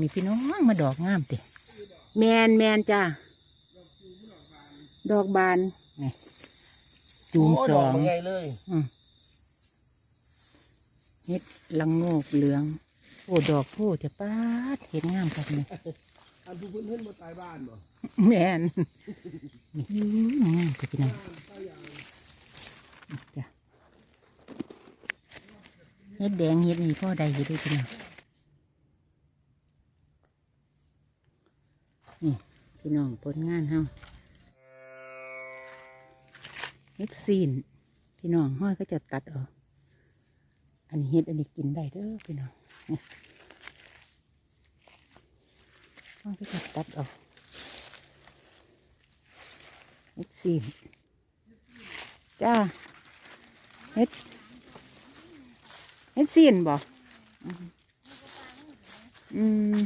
มีพี่น้องมาดอกงามติแมนแมนจ้าดอกบานนี่จูมโยสดอกงมันใหญ่เลยอืมเฮ็ดลังโงกเหลืองโอ้ดอกโพจะป้าดเห็นงามครับนี่อันผู้เพิ่นเพิ่นบ่ตายบ้านบ่แมนนี่งามจ้ะพี่น้องจ้ะเฮ็ดแดงเฮ็ดนี่พ่อใดเฮ็ดได้พี่น้องนี่ พี่น้องผลงานเฮาเฮ็ดซีน พี่น้องห้อยก็จะตัดออก อันนี้เฮ็ดอันนี้กินได้เด้อพี่น้องห้อยก็จะตัดออกเฮ็ดซีนจ้าเฮ็ดเฮ็ดซีนบ่อืมอืม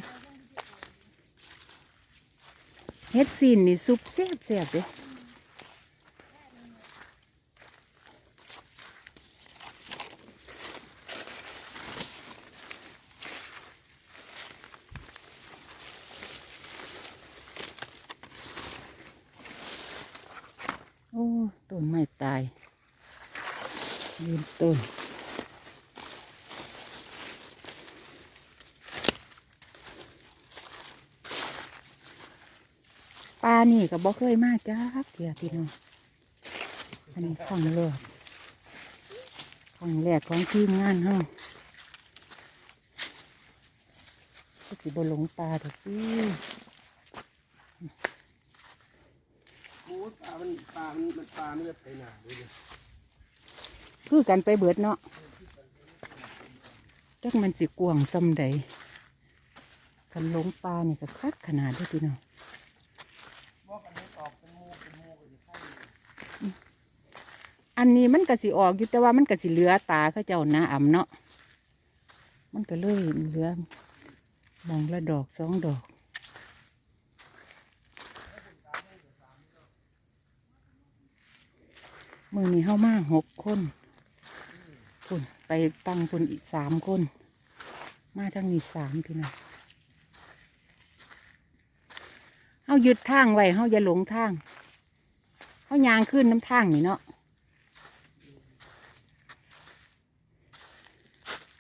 เฮ็ดซีนนี่ซุปแซ่บแซ่บเด้โอ้ต้นไม้ตายยืนต้นปลา นี่ก็บ่เคยมาจ้าเถียพี่น้องอันนี้ครั้งแรกครั้งแรกของทีมงานเฮาก็สิบ่หลงปลาดอกพี่โอ้ปลามันปลามันมันปลามันจะไปหนาเลยเนี่ยคือกันไปเบิดเนาะจักมันสิกวางซำใดกันหลงปลานี่ก็คักขนาดเด้วยพี่น้อง บอกกันให้ตอกเป็นหมูเป็นหมูก็สิเข้าอยู่ อันนี้มันก็สิออกอยู่แต่ว่ามันก็สิเหลือตาเขาเจ้าหน้าอ่ำเนาะมันก็เลยเหลือมองละดอกสองดอก มือนี้เข้ามาหกคนคุณไปตั้งคนอีกสามคน มาทั้งนี้สามพี่น้องเขายึดทางไว้เขาอย่าหลงทางเขายางขึ้นน้ำทางนี่เนาะ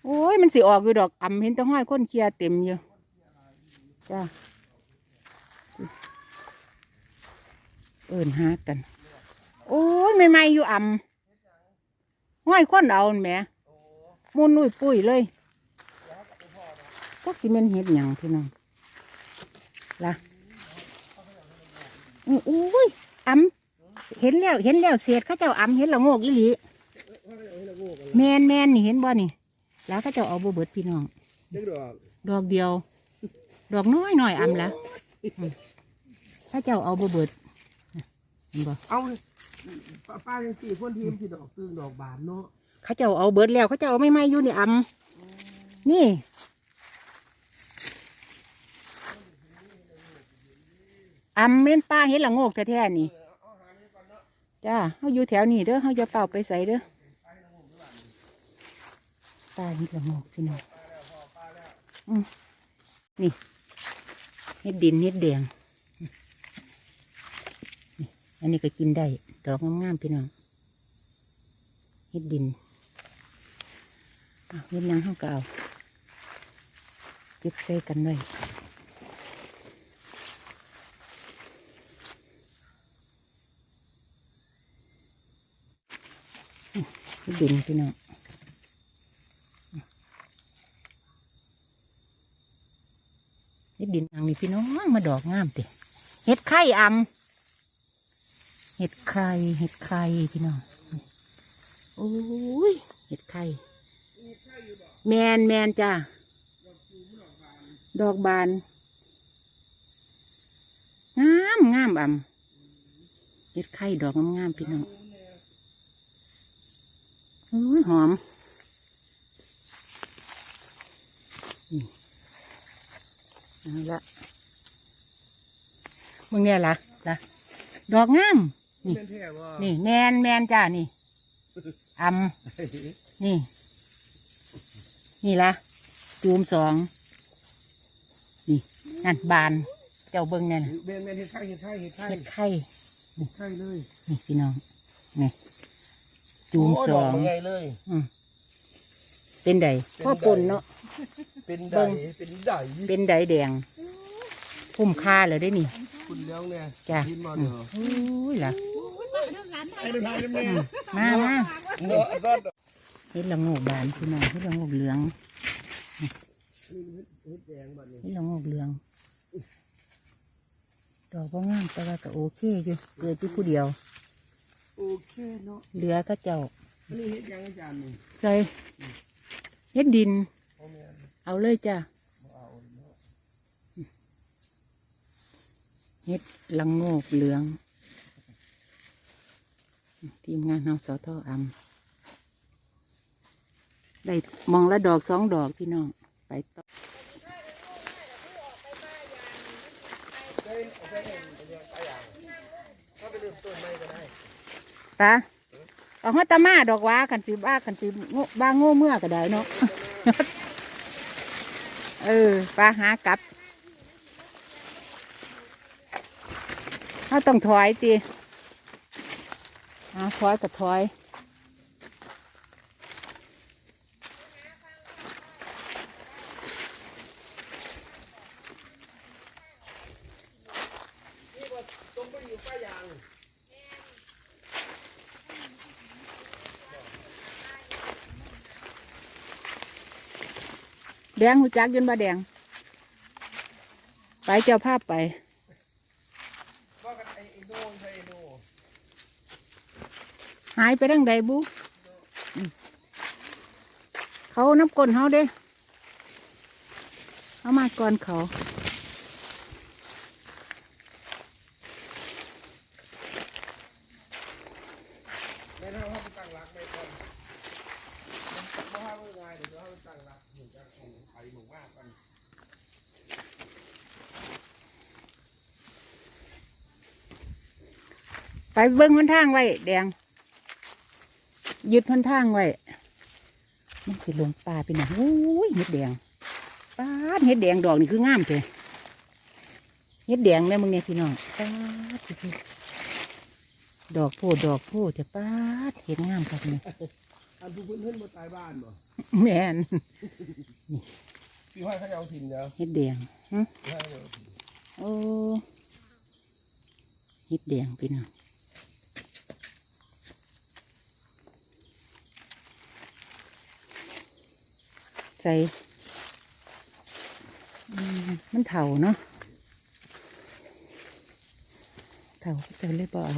โอ้ย มันสิออกอยู่ดอกอ่ำเห็นตะห้อยคนเคลียเต็มอยู่จ้าเอินหากัน โอ้ยไม่ไม่อยู่อ่ำห้อยคนเอาแหมมุนนุ่ยปุ้ยเลยจักสิเมนเห็ดหยังพี่น้องล่ะอื้อโอ้ยอ่ำเห็นแล้วเห็นแล้วเสียดเข้าเจ้าอ่ำเห็นละโงกอีหลีแมนแมนนี่เห็นบ่นี่ แล้วเขาเจะเอาบ่เบิดพี่น้องเด็กดอกดอกเดียว ดอกน้อยหน่อยอำละถ้าเจ้าเอาบ่เบิดเห็นบ่เอาเลยป้าป้าจังสี่คนทีมสิดอกตึงดอกบานเนาะเขาเจ้าเอาเบิดแล้วเขาเจ้าเอาไม่ไม่อยู่นี่อำนี่อำเม่นป้าเห็นละโงกแท้ๆนี่จ้าเขาอยู่แถวนี้เด้อเขาจะเฝ้าไปใส่เด้อ ป้าเห็นละโงกพี่น้องนี่เห็ดดินเห็ดแดงอันนี้ก็กินได้ ดอกงามๆพี่น้องเห็ดดินอะเห็ดหยังเขาก็เอาเก็บใส่กันไว้อืมเฮ็ดดินพี่น้อง เฮ็ดดินอังนี่พี่น้องมาดอกงามติเห็ดไข่อำเห็ดไข่เห็ดไข่พี่น้องโอ้ยเห็ดไข่แมนแมนจ้าดอกบานงามงามอำเห็ดไข่ดอกงามงามพี่น้องโอ้ยหอม เอาละมึงเนี่ยล่ะล่ะดอกงาม นี่ เป็นแท้ว่านี่แมนแมนจ้านี่อำนี่ นี่ละจูมสอง นี่นั่นบาน เจ้าเบิ้งเนี่ยน่ะเบนเบนเห็ดไข่เห็ดไข่เห็ดไข่เฮ็ดไข่เห็ดไข่เลย นี่พี่น้อง นี่ จูมโสอง ดกมันใหญ่เลย อืม เป็นใดเป็นพ่อใดปุ่นเนาะเป็นเบิ่ไดงเป็นไดเป็นใดแดงพุ่มค่าเลยได้นี่ คุณเลี้ยงเนี่ยจ้ะ กินมาอืเด้มออุ้ยล่ะไอ้ดูไทยกันแม่อืมมามาเนาะก็เฮ็ดละโงกบานพี่น้องเฮ็ดละโงกเหลืองเห็ดแดงบัดนี้เฮ็ดละโงกเหลืองดอกก็งามแต่ว่าก็โอเคอยู่เกิดที่ผู้เดียว โอเคเนาะเหลือก็เจ้าอันนี้เห็ดยังอาจารย์นี่ใส่ เฮ็ดดินพ่อแม่นเอาเลยจ้ะบ่เอาเนาะเฮ็ดละโงกเหลือง ทีมงานเฮาสอทออำได้มองละดอกสองดอกพี่น้อง ไปต่อได้เอาไปเห็นไปเลี้ยงปลาอย่างถ้าไปเริ่มต้นใหม่ก็ได้ตา เอาฮอตตามาดอกว่ากันสิบ้ากันสิบ้าโง่เมื่อก็ได้เนาะเออปลาหากลับเขาต้องถอยตีเอาถอยกับถอย นี่ว่าตรงไปอยู่ปลาอย่าง แดงหูจักยืนบ่แดง ไปเจ้าภาพไปว่ากันไอ้ไอ้โน่ใช่ไอ้โน่หายไปทางใดบุอืมเขาน้ำก้นเขาเด้ เอามาก่อนเขา แม่ถ้าเขาไปตั้งรักไม่ก่อนมันบ่ห้ามือง่ายเดี๋ยวเขาไปตั้งรักหนึ่งจะของไปหมู่มากกัน ไปเบิ้งหนทางไว้ แดง ยึดหนทางไว้มันสิลงป่าไปหน่อยอุ้ยเห็ดแดงป้าดเห็ดแดงดอกนี่คืองามเถอะเห็ดแดงเนี่ยมึงเนี่ยพี่น้องป้าดพี่พี่ดอกโพดดอกโพดจะป้าดเห็ดงามครับนี่อันผู้เพื่อนเพื่อนบ่ตายบ้านบ่แม่นพี่ห้อยเขาจะเอาถิ่นเดี๋ยวเห็ดแดงฮะพี่ห้อยเขาจะเอาถิ่นโอ้เห็ดแดงพี่น้อง ส่มันเถาเนาะเถาเจะเลยบ่เอา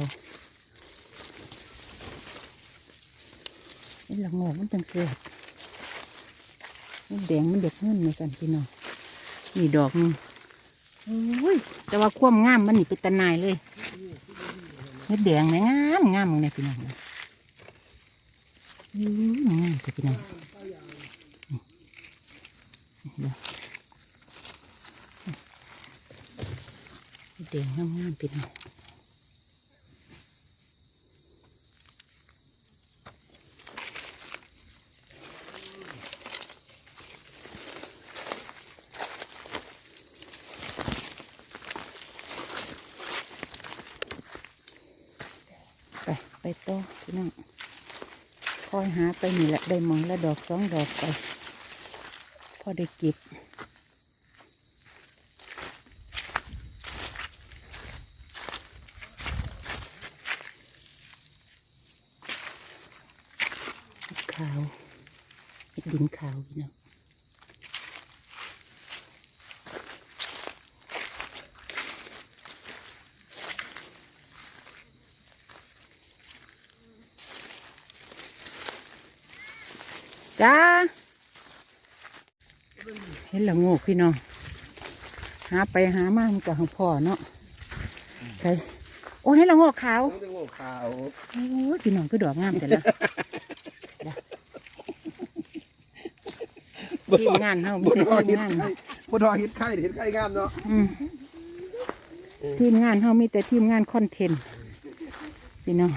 นี่ละงอกมันจังเสียบนี่แดงมันเด็กเงินในสันพี่น้องนี่ดอกหนึงโอ้ยแต่ว่าความงามมันนี่เป็นตะนายเลยเม็ดแดงเนี่ยงามงามมึงเนี่ยพี่น้องอืมงามแต่พี่น้อง เดี๋ยวเดงงามงามพี่น้องไปไปต่อพี่น้องคอยหาไปนี่แหละ ได้มองละดอกสองดอกไป พอได้เก็บขาวดดินขาวพี่น้องจ้า เห็นละโงกพี่น้อง หาไปหามามันก็หาพ่อเนาะใช่โอ้เห็นละโงกขาวต้องเป็นโง่ขาวโอ้ยพี่น้องก็ดอกงามแต่ละทีมงานเฮาบมีนแต่รอทีเห็มดงานไข่บนรอเห็ดไข่เห็ดไข่งามเนาะอืมทีมงานเฮามีแต่ทีมงานคอนเทนต์พี่น้อง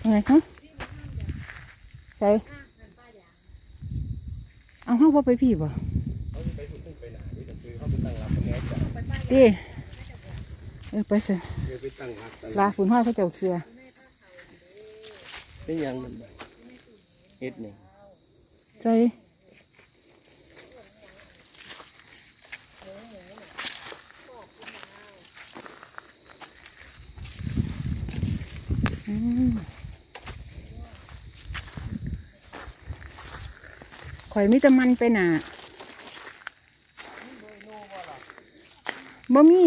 อะไรฮะใส่ เอาเฮาบ่ไปพี่บ่เขาจะไปสุดขึ้นไปไหนนี่จะซื้อเขาไปตั้งดิเออไปสิเดี๋ยวไปตั้งหลักตั้งลาฝุ่นห้อยเขาเจ้าเครือเป็นหยังมันบ่เฮ็ดนี่ใจ ข่อยมีแต่มันไปหนาบ่มี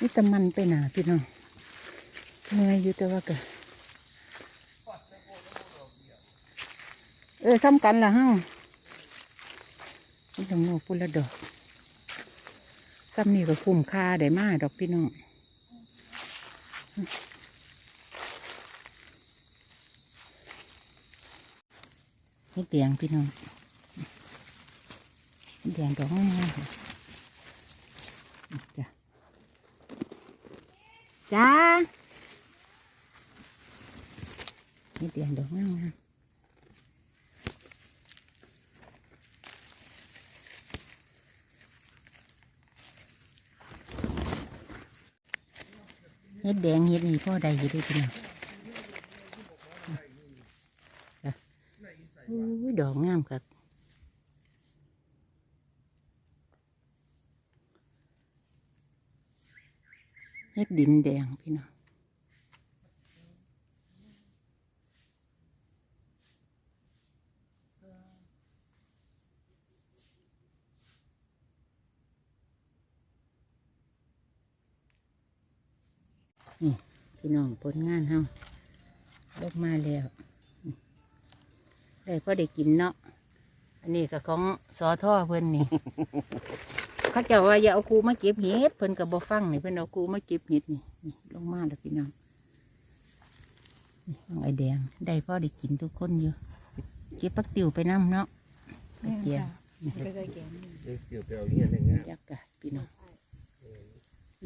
มีแต่มันไปหนาพี่น้องเหนื่อยอยู่แต่ว่าก็เออซ้ำกันละเฮานี่ดอกโนกพุ่นละดอกซ้ำนี่ก็คุ้มค่าได้มากดอกพี่น้อง นี่เตียงพี่น้องนี่เตียงดอกงามๆค่ะจ้ะจ้านี่เตียงดอกงามๆเฮ็ดแดงเฮ็ดนี่พ่อใดอยู่ด้พี่น้องจ้ะโอ้ดอกงามครับเฮ็ดดินแดงพี่น้องนี่พี่น้องผลงานเฮาลกมาแล้ว ได้พอได้กินเนาะอันนี้ก็ของสอท่อเพิ่นนี่ เขาเจ้าว่าอย่าเอาครูมาเก็บเห็ดเพิ่นกับบ่ฟังนี่เพิ่นเอาครูมาเก็บเห็ดนี่นี่ลงมาแล้วพี่น้องนี่น้องไอแดงได้พอได้กินทุกคนอยู่เก็บปักติวไปน้ำเนาะตะเกียงเดี๋ยวเกี่ยวไปเอาเนี่ยได้ไงบรรยากาศพี่น้อง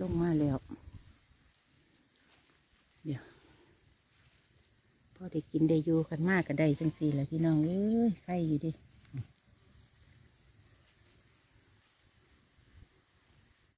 ลงมาแล้วเดี๋ยว พอได้กินได้อยู่กันมากก็ได้จังสี่แหละพี่น้องเอ้ยใครอยู่ดิ